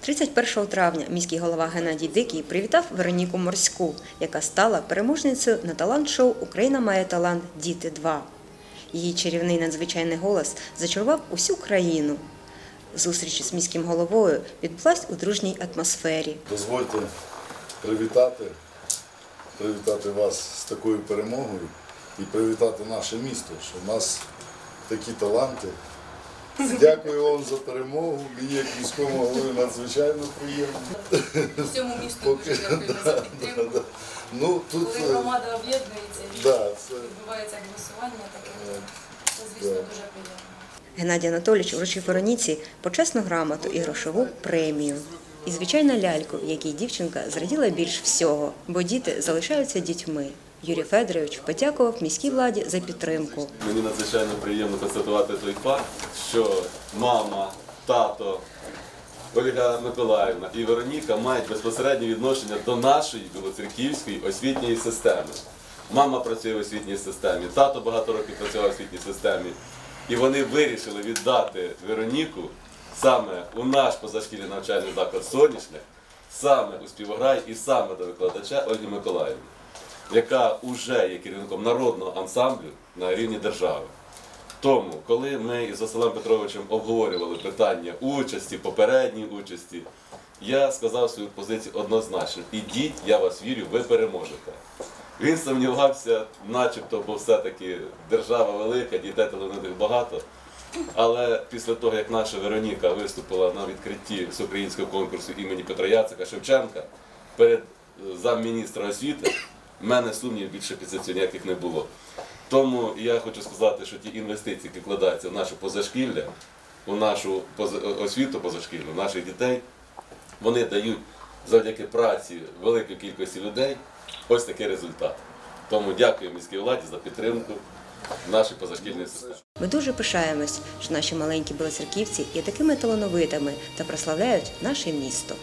31 травня міський голова Геннадій Дикий привітав Вероніку Морську, яка стала переможницею на талант-шоу Україна має талант Діти 2 Її чарівний надзвичайний голос зачарував усю країну. Зустріч з міським головою відбулась у дружній атмосфері. Дозвольте привітати, привітати вас з такою перемогою і привітати наше місто, що в нас такі таланти. Дякую вам за перемогу. Мені як міському голові надзвичайно приємно. Всьому місту Поки- дуже дякуємо за підтримку. Ну тут Коли е, громада об'єднується да, це відбувається голосування, таке це, звісно, дуже приємно. Геннадій Анатолійович вручив Вероніці почесну грамоту і грошову премію. І, звичайно, ляльку, якій дівчинка зраділа більш всього, бо діти залишаються дітьми. Юрій Федорович подякував міській владі за підтримку. Мені надзвичайно приємно констатувати той факт, що мама, тато, Ольга Миколаївна і Вероніка мають безпосереднє відношення до нашої білоцерківської освітньої системи. Мама працює в освітній системі, тато багато років працював в освітній системі. І вони вирішили віддати Вероніку саме у наш позашкільний навчальний заклад Соняшник, саме у співграй і саме до викладача Ольги Миколаївни яка вже є керівником народного ансамблю на рівні держави. Тому, коли ми із Василем Петровичем обговорювали питання участі, попередньої участі, я сказав свою позицію однозначно: ідіть, я вас вірю, ви переможете. Він сумнівався, начебто, бо все-таки держава велика, дітей талановитих багато. Але після того, як наша Вероніка виступила на відкритті всеукраїнського конкурсу імені Петра Яцика Шевченка перед е, замміністра освіти, в мене сумнівів більше після цього ніяких не було. Тому я хочу сказати, що ті інвестиції, які вкладаються в наше позашкілля, у нашу освіту позашкільну, наших дітей, вони дають завдяки праці великої кількості людей ось такий результат. Тому дякую міській владі за підтримку нашої позашкільної системи. Ми дуже пишаємось, що наші маленькі білоцерківці є такими талановитими та прославляють наше місто.